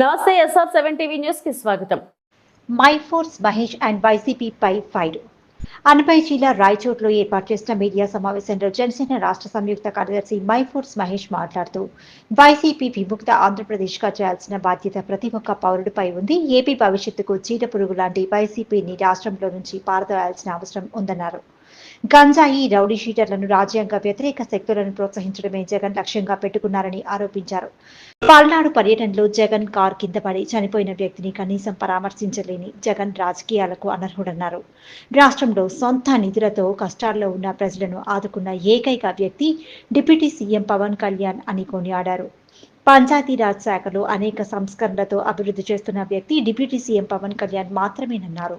నమస్తే SR seven TV న్యూస్కి స్వాగతం. మై ఫోర్స్ మహేష్ అండ్ వైసీపీపై ఫైర్. అనపై జిల్లా రాయచోట్లో ఏర్పాటు చేసిన మీడియా సమావేశంలో జనసేన రాష్ట్ర సంయుక్త కార్యదర్శి మైఫోర్స్ మహేష్ మాట్లాడుతూ వైసీపీ విముక్త ఆంధ్రప్రదేశ్గా చేయాల్సిన బాధ్యత ప్రతి ఒక్క పౌరుడిపై ఉంది. ఏపీ భవిష్యత్తుకు చీడ పురుగు లాంటి వైసీపీని రాష్ట్రంలో నుంచి పారదోయాల్సిన అవసరం ఉందన్నారు. గంజాయి రౌడీ షీటర్లను రాజ్యాంగ వ్యతిరేక శక్తులను ప్రోత్సహించడమే జగన్ లక్ష్యంగా పెట్టుకున్నారని ఆరోపించారు. పల్నాడు పర్యటనలో జగన్ కార్ కింద పడి చనిపోయిన వ్యక్తిని కనీసం పరామర్శించలేని జగన్ రాజకీయాలకు అనర్హుడన్నారు. రాష్ట్రంలో సొంత నిధులతో కష్టాల్లో ఉన్న ప్రజలను ఆదుకున్న ఏకైక వ్యక్తి డిప్యూటీ సీఎం పవన్ కళ్యాణ్ అని కొనియాడారు. పంచాయతీరాజ్ శాఖలో అనేక సంస్కరణలతో అభివృద్ధి చేస్తున్న వ్యక్తి డిప్యూటీ సీఎం పవన్ కళ్యాణ్ మాత్రమేనన్నారు.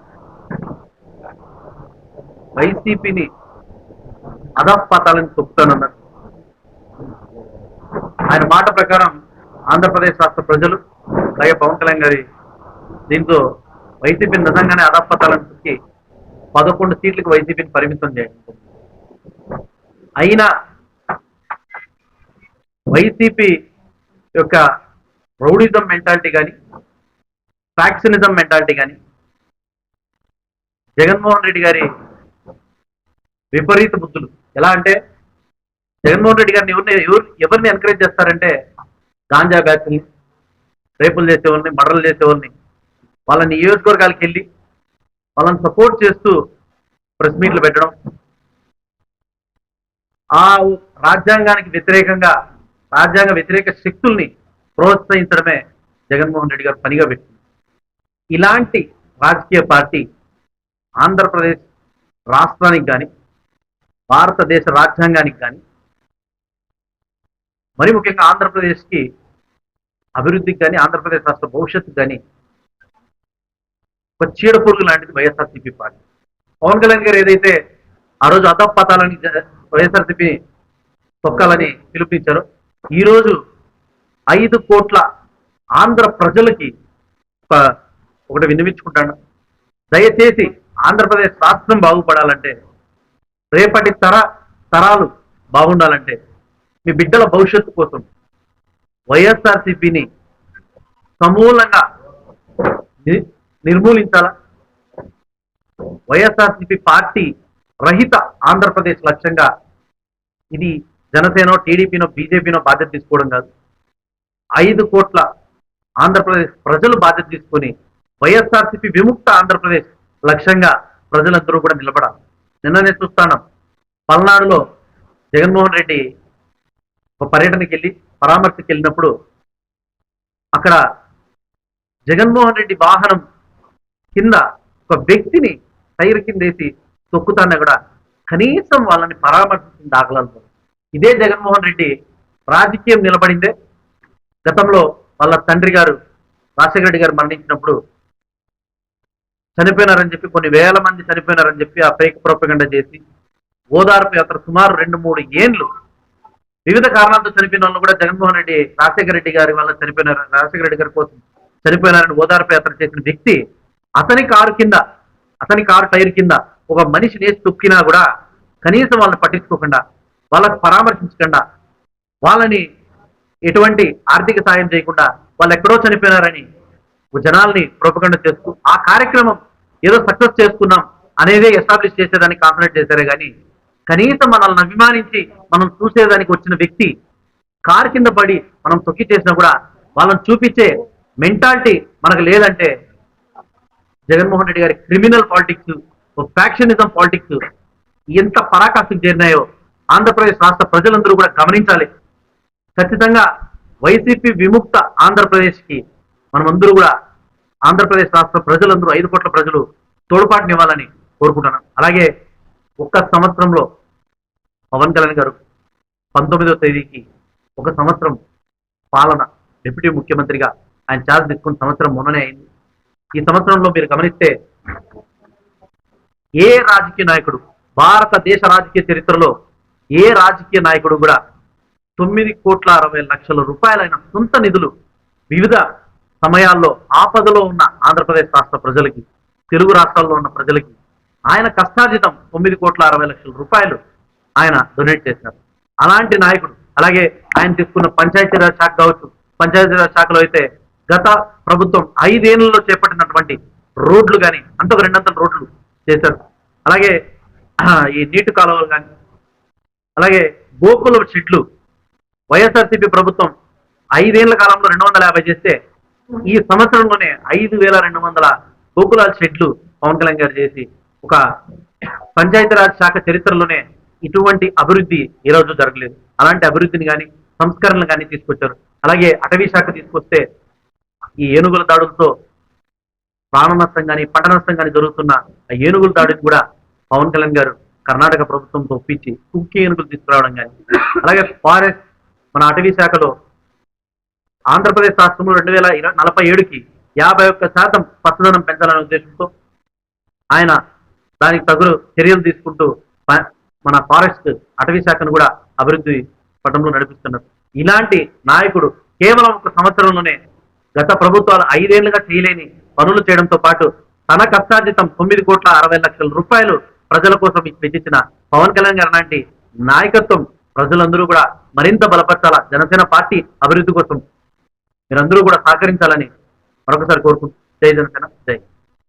వైసీపీని అధపాతాలని తొక్కుతానన్నారు. ఆయన మాట ప్రకారం ఆంధ్రప్రదేశ్ రాష్ట్ర ప్రజలు అలాగే పవన్ కళ్యాణ్ గారి దీంతో వైసీపీని నిజంగానే అధపాతాలను తొక్కి పదకొండు సీట్లకు వైసీపీని పరిమితం చేయాలి అయినా వైసీపీ యొక్క రౌడిజం మెంటాలిటీ కానీ ఫ్యాక్షనిజం మెంటాలిటీ కానీ జగన్మోహన్ రెడ్డి గారి విపరీత బుద్ధులు ఎలా అంటే జగన్మోహన్ రెడ్డి గారిని ఎవరిని ఎవరు ఎవరిని ఎంకరేజ్ చేస్తారంటే గాంజా బ్యాచ్ని రేపులు చేసేవాళ్ళని మర్డర్లు చేసేవాళ్ళని వాళ్ళని నియోజకవర్గాలకు వెళ్ళి వాళ్ళని సపోర్ట్ చేస్తూ ప్రెస్ మీట్లు పెట్టడం ఆ రాజ్యాంగానికి వ్యతిరేకంగా రాజ్యాంగ వ్యతిరేక శక్తుల్ని ప్రోత్సహించడమే జగన్మోహన్ రెడ్డి గారు పనిగా పెట్టింది ఇలాంటి రాజకీయ పార్టీ ఆంధ్రప్రదేశ్ రాష్ట్రానికి కానీ భారతదేశ రాజ్యాంగానికి కానీ మరి ముఖ్యంగా ఆంధ్రప్రదేశ్కి అభివృద్ధికి కానీ ఆంధ్రప్రదేశ్ రాష్ట్ర భవిష్యత్తుకు కానీ ఒక చీడ పురుగు లాంటిది వైఎస్ఆర్సీపీ పార్టీ. పవన్ కళ్యాణ్ గారు ఏదైతే ఆ రోజు అధపతాలని వైఎస్ఆర్సీపీ తొక్కాలని పిలుపునిచ్చారో ఈరోజు ఐదు కోట్ల ఆంధ్ర ప్రజలకి ఒకటి వినిపించుకుంటాను దయచేసి ఆంధ్రప్రదేశ్ రాష్ట్రం బాగుపడాలంటే రేపటి తర తరాలు బాగుండాలంటే మీ బిడ్డల భవిష్యత్తు కోసం వైఎస్ఆర్సిపిని సమూలంగా నిర్మూలించాలా? వైఎస్ఆర్సిపి పార్టీ రహిత ఆంధ్రప్రదేశ్ లక్ష్యంగా ఇది జనసేనో టీడీపీనో బీజేపీనో బాధ్యత తీసుకోవడం కాదు. ఐదు కోట్ల ఆంధ్రప్రదేశ్ ప్రజలు బాధ్యత తీసుకొని వైఎస్ఆర్సిపి విముక్త ఆంధ్రప్రదేశ్ లక్ష్యంగా ప్రజలందరూ కూడా నిలబడాలి. నిన్ననే చూస్తాను పల్నాడులో జగన్మోహన్ రెడ్డి ఒక పర్యటనకి వెళ్ళి పరామర్శకి వెళ్ళినప్పుడు అక్కడ జగన్మోహన్ రెడ్డి వాహనం కింద ఒక వ్యక్తిని టైర్ కింద వేసి కూడా కనీసం వాళ్ళని పరామర్శించిన దాఖలాలు ఇదే జగన్మోహన్ రెడ్డి రాజకీయం నిలబడిందే. గతంలో వాళ్ళ తండ్రి గారు రాజశేఖర రెడ్డి గారు మరణించినప్పుడు చనిపోయినారని చెప్పి కొన్ని వేల మంది చనిపోయినారని చెప్పి ఆ ఫేక్ ప్రోపగండ చేసి ఓదార్పు యాత్ర సుమారు రెండు మూడు ఏండ్లు వివిధ కారణాలతో చనిపోయిన వాళ్ళు కూడా జగన్మోహన్ రెడ్డి రాజశేఖర రెడ్డి గారి వల్ల చనిపోయినారు. రాజశేఖర రెడ్డి గారి కోసం చనిపోయినారని ఓదార్పు యాత్ర చేసిన వ్యక్తి అతని కారు కింద అతని కారు టైర్ కింద ఒక మనిషి తొక్కినా కూడా కనీసం వాళ్ళని పట్టించుకోకుండా వాళ్ళకు పరామర్శించకుండా వాళ్ళని ఎటువంటి ఆర్థిక సాయం చేయకుండా వాళ్ళు ఎక్కడో చనిపోయినారని జనాల్ని ప్రోపగండ చేస్తూ ఆ కార్యక్రమం ఏదో సక్సెస్ చేసుకున్నాం అనేదే ఎస్టాబ్లిష్ చేసేదానికి కాన్సన్ట్రేట్ చేశారే కానీ కనీసం మనల్ని అభిమానించి మనం చూసేదానికి వచ్చిన వ్యక్తి కారు కింద పడి మనం తొక్కి చేసినా కూడా వాళ్ళని చూపించే మెంటాలిటీ మనకు లేదంటే జగన్మోహన్ రెడ్డి గారి క్రిమినల్ పాలిటిక్స్ ఫ్యాక్షనిజం పాలిటిక్స్ ఎంత పరాకాష్ఠకు చేరినాయో ఆంధ్రప్రదేశ్ రాష్ట్ర ప్రజలందరూ కూడా గమనించాలి. ఖచ్చితంగా వైసీపీ విముక్త ఆంధ్రప్రదేశ్కి మనమందరూ కూడా ఆంధ్రప్రదేశ్ రాష్ట్ర ప్రజలందరూ ఐదు కోట్ల ప్రజలు తోడ్పాటునివ్వాలని కోరుకుంటున్నాను అలాగే ఒక్క సంవత్సరంలో పవన్ కళ్యాణ్ గారు పంతొమ్మిదవ తేదీకి ఒక సంవత్సరం పాలన డిప్యూటీ ముఖ్యమంత్రిగా ఆయన ఛార్జ్ తీసుకున్న సంవత్సరం మొన్ననే అయింది. ఈ సంవత్సరంలో మీరు గమనిస్తే ఏ రాజకీయ నాయకుడు భారతదేశ రాజకీయ చరిత్రలో ఏ రాజకీయ నాయకుడు కూడా తొమ్మిది కోట్ల అరవై లక్షల రూపాయలైన సొంత నిధులు వివిధ సమయాల్లో ఆపదలో ఉన్న ఆంధ్రప్రదేశ్ రాష్ట్ర ప్రజలకి తెలుగు రాష్ట్రాల్లో ఉన్న ప్రజలకి ఆయన కష్టార్జితం తొమ్మిది కోట్ల అరవై లక్షల రూపాయలు ఆయన డొనేట్ చేశారు. అలాంటి నాయకుడు అలాగే ఆయన తీసుకున్న పంచాయతీరాజ్ శాఖ కావచ్చు పంచాయతీరాజ్ శాఖలో అయితే గత ప్రభుత్వం ఐదేళ్ళలో చేపట్టినటువంటి రోడ్లు కానీ అంత ఒక రెండంతల రోడ్లు చేశారు. అలాగే ఈ నీటి కాలువలు కానీ అలాగే గోకుల షెడ్లు వైఎస్ఆర్సీపీ ప్రభుత్వం ఐదేళ్ళ కాలంలో రెండు వందల యాభై చేస్తే ఈ సంవత్సరంలోనే ఐదు వేల రెండు వందల గోకులాల్ షెడ్లు పవన్ కళ్యాణ్ గారు చేసి ఒక పంచాయతీరాజ్ శాఖ చరిత్రలోనే ఇటువంటి అభివృద్ధి ఈ రోజు జరగలేదు. అలాంటి అభివృద్ధిని కానీ సంస్కరణలు కానీ తీసుకొచ్చారు. అలాగే అటవీ శాఖ తీసుకొస్తే ఈ ఏనుగుల దాడులతో ప్రాణ నష్టం కానీ పంట నష్టం కానీ జరుగుతున్న ఆ ఏనుగుల దాడిని కూడా పవన్ కళ్యాణ్ గారు కర్ణాటక ప్రభుత్వంతో ఒప్పించి కుక్కి ఏనుగులు తీసుకురావడం కానీ అలాగే ఫారెస్ట్ మన అటవీ శాఖలో ఆంధ్రప్రదేశ్ రాష్ట్రంలో రెండు వేల ఇరవై నలభై ఏడుకి యాభై ఒక్క శాతం పచ్చదనం పెంచాలనే ఉద్దేశంతో ఆయన దానికి తగు చర్యలు తీసుకుంటూ మన ఫారెస్ట్ అటవీ శాఖను కూడా అభివృద్ధి పటంలో నడిపిస్తున్నారు. ఇలాంటి నాయకుడు కేవలం ఒక సంవత్సరంలోనే గత ప్రభుత్వాలు ఐదేళ్ళుగా చేయలేని పనులు చేయడంతో పాటు తన కష్టార్జితం తొమ్మిది కోట్ల అరవై లక్షల రూపాయలు ప్రజల కోసం వెచ్చించిన పవన్ కళ్యాణ్ గారు లాంటి నాయకత్వం ప్రజలందరూ కూడా మరింత బలపరచాల? జనసేన పార్టీ అభివృద్ధి కోసం మీరందరూ కూడా సహకరించాలని మరొకసారి కోరుకుంటున్నాను జై జనసేన జై